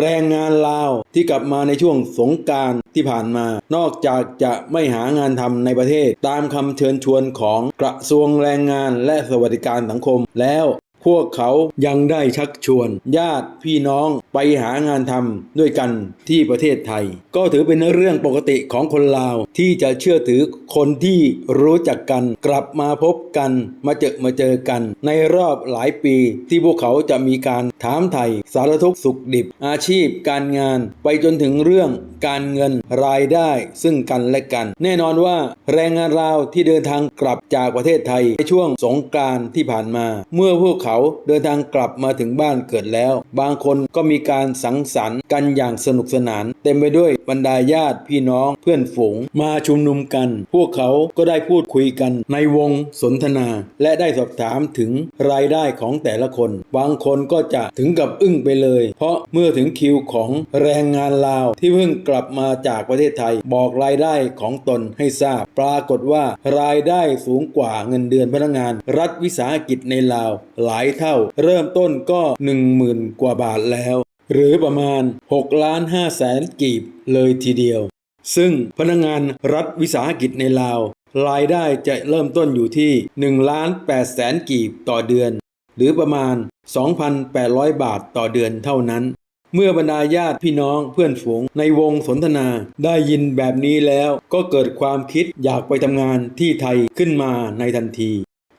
แรงงานลาวที่กลับมาในช่วงสงการที่ผ่านมา นอกจากจะไม่หางานทำในประเทศ ตามคำเชิญชวนของกระทรวงแรงงานและสวัสดิการสังคมแล้ว พวกเขายังได้ชักชวน ญาติพี่น้องไปหางานทำด้วยกันที่ประเทศไทย ก็ถือเป็นเรื่องปกติของคนลาว ที่จะเชื่อถือคนที่รู้จักกันกลับมาพบกันมาเจอมาเจอกัน ในรอบหลายปีที่พวกเขาจะมีการถามไถ่สารทุกสุขดิบ อาชีพการงานไปจนถึงเรื่อง การเงินรายได้ซึ่งกันและกัน แน่นอนว่าแรงงานลาวที่เดินทางกลับจากประเทศไทยในช่วงสงกรานต์ที่ผ่านมา เมื่อพวกเขาเดินทางกลับมาถึงบ้านเกิดแล้ว บางคนก็มีการสังสรรค์กันอย่างสนุกสนาน เต็มไปด้วยบรรดาญาติพี่น้องเพื่อนฝูงมาชุมนุมกัน พวกเขาก็ได้พูดคุยกันในวงสนทนา และได้สอบถามถึงรายได้ของแต่ละคน บางคนก็จะถึงกับอึ้งไปเลย เพราะเมื่อถึงคิวของแรงงานลาวที่เพิ่งกลับับมาจากประเทศไทย บอกรายได้ของตนให้ทราบ ปรากฏว่ารายได้สูงกว่าเงินเดือนพนักงาน รัฐวิสาหกิจในลาวหลายเท่า เริ่มต้นก็ 10,000 กว่าบาทแล้ว หรือประมาณ6ล้าน5แสนกีบเลยทีเดียว ซึ่งพนักงานรัฐวิสาหกิจในลาว รายได้จะเริ่มต้นอยู่ที่1ล้าน8แสนกีบต่อเดือน หรือประมาณ 2,800 บาทต่อเดือนเท่านั้น เมื่อบรรดาญาติพี่น้องเพื่อนฝูงในวงสนทนาได้ยินแบบนี้แล้วก็เกิดความคิดอยากไปทำงานที่ไทยขึ้นมาในทันที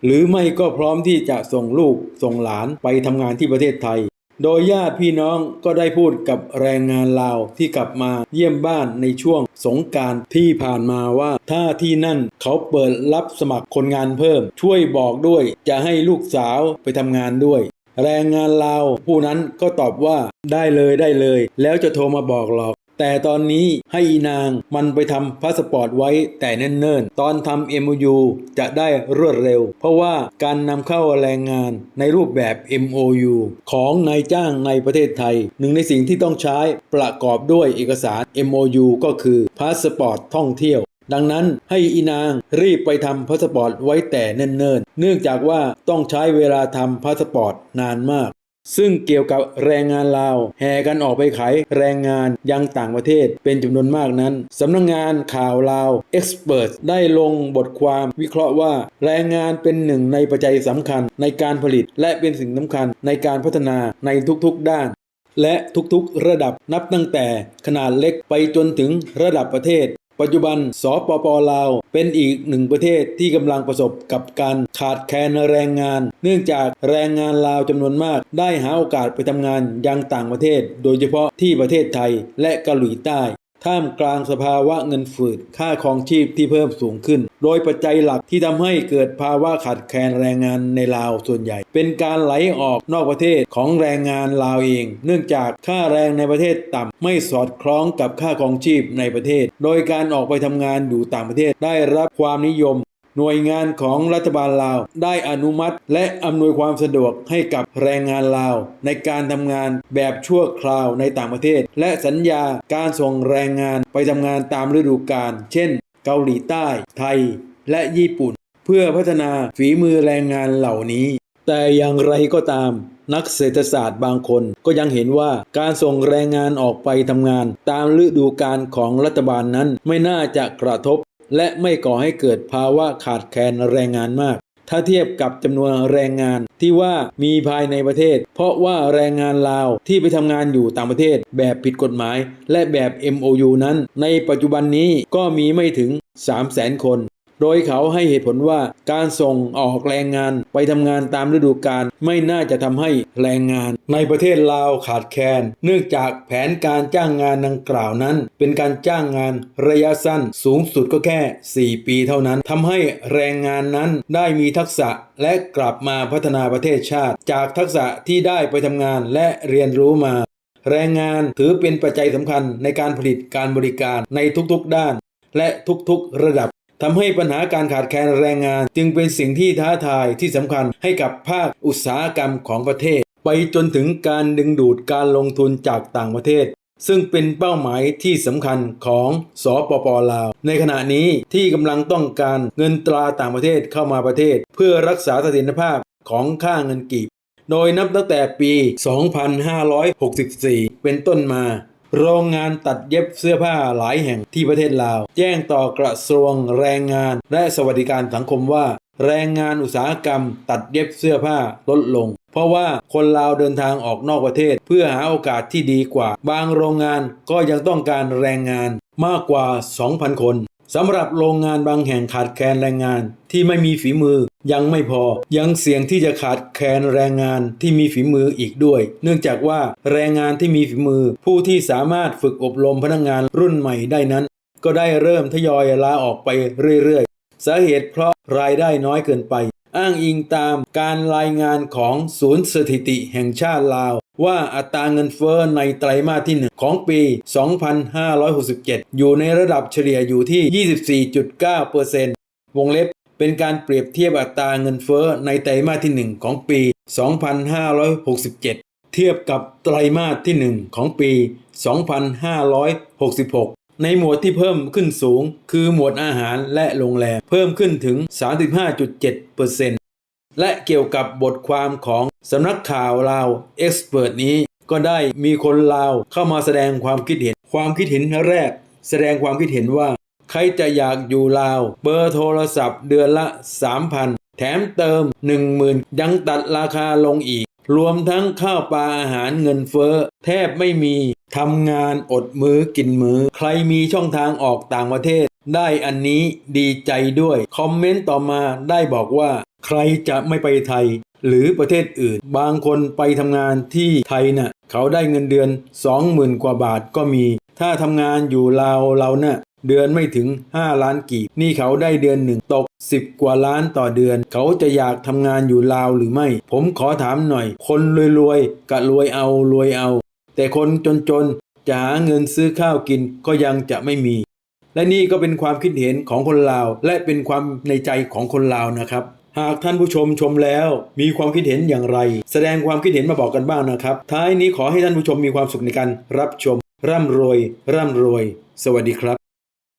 หรือไม่ก็พร้อมที่จะส่งลูกส่งหลานไปทำงานที่ประเทศไทย โดยญาติพี่น้องก็ได้พูดกับแรงงานลาวที่กลับมาเยี่ยมบ้านในช่วงสงการที่ผ่านมาว่า ถ้าที่นั่นเขาเปิดรับสมัครคนงานเพิ่ม ช่วยบอกด้วยจะให้ลูกสาวไปทำงานด้วย แรงงานลาว ผู้นั้นก็ตอบว่าได้เลยได้เลย แล้วจะโทรมาบอกหรอก แต่ตอนนี้ให้อีนางมันไปทำพาสปอร์ตไว้แต่เนิ่นๆ ตอนทำ MOU จะได้รวดเร็ว เพราะว่าการนำเข้าแรงงานในรูปแบบ MOU ของนายจ้างในประเทศไทย หนึ่งในสิ่งที่ต้องใช้ประกอบด้วยเอกสาร MOU ก็คือพาสปอร์ตท่องเที่ยว ดังนั้นให้อีนางรีบไปทำพาสปอร์ตไว้แต่เนิ่นๆ เนื่องจากว่าต้องใช้เวลาทำพาสปอร์ตนานมาก ซึ่งเกี่ยวกับแรงงานลาวแห่กันออกไปขายแรงงานยังต่างประเทศเป็นจำนวนมากนั้นสำนักงงานข่าวลาว Expert ได้ลงบทความวิเคราะห์ว่า แรงงานเป็นหนึ่งในปัจจัยสำคัญในการผลิต และเป็นสิ่งสำคัญในการพัฒนาในทุกๆด้านและทุกๆ ระดับนับตั้งแต่ขนาดเล็กไปจนถึงระดับประเทศ ปัจจุบันสปปลาว เป็นอีกหนึ่งประเทศที่กำลังประสบกับการขาดแคลนแรงงาน เนื่องจากแรงงานลาวจำนวนมาก ได้หาโอกาสไปทำงานยังต่างประเทศ โดยเฉพาะที่ประเทศไทยและเกาหลีใต้ ท่ามกลางสภาวะเงินฝืด ค่าครองชีพที่เพิ่มสูงขึ้น โดยปัจจัยหลักที่ทำให้เกิดภาวะขาดแคลนแรงงานในลาวส่วนใหญ่ เป็นการไหลออกนอกประเทศของแรงงานลาวเอง เนื่องจากค่าแรงในประเทศต่ำไม่สอดคล้องกับค่าครองชีพในประเทศ โดยการออกไปทำงานอยู่ต่างประเทศได้รับความนิยม หน่วยงานของรัฐบาลลาว ได้อนุมัติ และอำนวยความสะดวกให้กับแรงงานลาว ในการทำงานแบบชั่วคราวในต่างประเทศ และสัญญาการส่งแรงงานไปทำงานตามฤดูกาลเช่น เกาหลีใต้ ไทย และญี่ปุ่น เพื่อพัฒนาฝีมือแรงงานเหล่านี้ แต่อย่างไรก็ตามนักเศรษฐศาสตร์บางคนก็ยังเห็นว่าการส่งแรงงานออกไปทำงาน ตามฤดูกาลของรัฐบาลนั้นไม่น่าจะกระทบ และไม่ก่อให้เกิดภาวะขาดแคลนแรงงานมาก ถ้าเทียบกับจำนวนแรงงานที่ว่ามีภายในประเทศ เพราะว่าแรงงานลาวที่ไปทำงานอยู่ต่างประเทศ แบบผิดกฎหมาย และแบบ MOU นั้น ในปัจจุบันนี้ก็มีไม่ถึง 300,000 คน โดยเขาให้เหตุผลว่าการส่งออกแรงงานไปทำงานตามฤดูกาลไม่น่าจะทำให้แรงงาน ในประเทศลาวขาดแคลนเนื่องจากแผนการจ้างงานดังกล่าวนั้น เป็นการจ้างงานระยะสั้นสูงสุดก็แค่ 4 ปีเท่านั้นทำให้แรงงานนั้นได้มีทักษะและกลับมาพัฒนาประเทศชาติ จากทักษะที่ได้ไปทำงานและเรียนรู้มา แรงงานถือเป็นปัจจัยสำคัญในการผลิตการบริการในทุกๆด้าน และทุกๆระดับ ทำให้ปัญหาการขาดแคลนแรงงาน จึงเป็นสิ่งที่ท้าทายที่สำคัญให้กับภาคอุตสาหกรรมของประเทศ ไปจนถึงการดึงดูดการลงทุนจากต่างประเทศ ซึ่งเป็นเป้าหมายที่สำคัญของสปปลาว ในขณะนี้ที่กำลังต้องการเงินตราต่างประเทศเข้ามาประเทศ เพื่อรักษาเสถียรภาพของค่าเงินกีบ โดยนับตั้งแต่ปี 2564 เป็นต้นมา โรงงานตัดเย็บเสื้อผ้าหลายแห่งที่ประเทศลาว แจ้งต่อกระทรวงแรงงาน และสวัสดิการสังคมว่า แรงงานอุตสาหกรรม ตัดเย็บเสื้อผ้าลดลง เพราะว่าคนลาวเดินทางออกนอกประเทศ เพื่อหาโอกาสที่ดีกว่า บางโรงงานก็ยังต้องการแรงงานมากกว่า 2,000 คน สำหรับโรงงานบางแห่งขาดแคลนแรงงานที่ไม่มีฝีมือยังไม่พอยังเสี่ยงที่จะขาดแคลนแรงงานที่มีฝีมืออีกด้วย เนื่องจากว่าแรงงานที่มีฝีมือ ผู้ที่สามารถฝึกอบรมพนักงานรุ่นใหม่ได้นั้น ก็ได้เริ่มทยอยลาออกไปเรื่อยๆ สาเหตุเพราะรายได้น้อยเกินไป อ้างอิงตามการรายงานของศูนย์สถิติแห่งชาติลาว ว่าอัตราเงินเฟ้อในไตรมาสที่ 1 ของปี 2567 อยู่ในระดับเฉลี่ยอยู่ที่ 24.9%วงเล็บเป็นการเปรียบเทียบอัตราเงินเฟ้อในไตรมาสที่ 1 ของปี 2567 เทียบกับไตรมาสที่ 1 ของปี 2566 ในหมวดที่เพิ่มขึ้นสูง คือหมวดอาหารและโรงแรม เพิ่มขึ้นถึง 35.7%และเกี่ยวกับบทความของสำนักข่าวลาวเอ็กซ์เพรนี้ ก็ได้มีคนลาวเข้ามาแสดงความคิดเห็น ความคิดเห็นแรก แสดงความคิดเห็นว่า ใครจะอยากอยู่ลาว เบอร์โทรศัพท์เดือนละ 3,000 แถมเติม 10,000 ยังตัดราคาลงอีก รวมทั้งข้าวปลาอาหารเงินเฟ้อแทบไม่มีทำงานอดมือ้อกินมือ้อ ใครมีช่องทางออกต่างประเทศ ได้อันนี้ดีใจด้วย คอมเมนต์ต่อมาได้บอกว่า ใครจะไม่ไปไทย หรือประเทศอื่น บางคนไปทำงานที่ไทยน่ะ เขาได้เงินเดือน 20,000 กว่าบาทก็มี ถ้าทำงานอยู่ลาวเราน่ะ เดือนไม่ถึง 5 ล้านกีบ นี่เขาได้เดือนหนึ่งตก 10 กว่าล้านต่อเดือน เขาจะอยากทำงานอยู่ลาวหรือไม่ ผมขอถามหน่อย คนรวยๆกะรวยเอารวยเอา แต่คนจนๆจะหาเงินซื้อข้าวกินก็ยังจะไม่มี และนี่ก็เป็นความคิดเห็นของคนลาว และเป็นความในใจของคนลาวนะครับหากท่านผู้ชมชมแล้วมีความคิดเห็นอย่างไร แสดงความคิดเห็นมาบอกกันบ้างนะครับ ท้ายนี้ขอให้ท่านผู้ชมมีความสุขในการรับชม ร่ำรวย ร่ำรวย สวัสดีครับ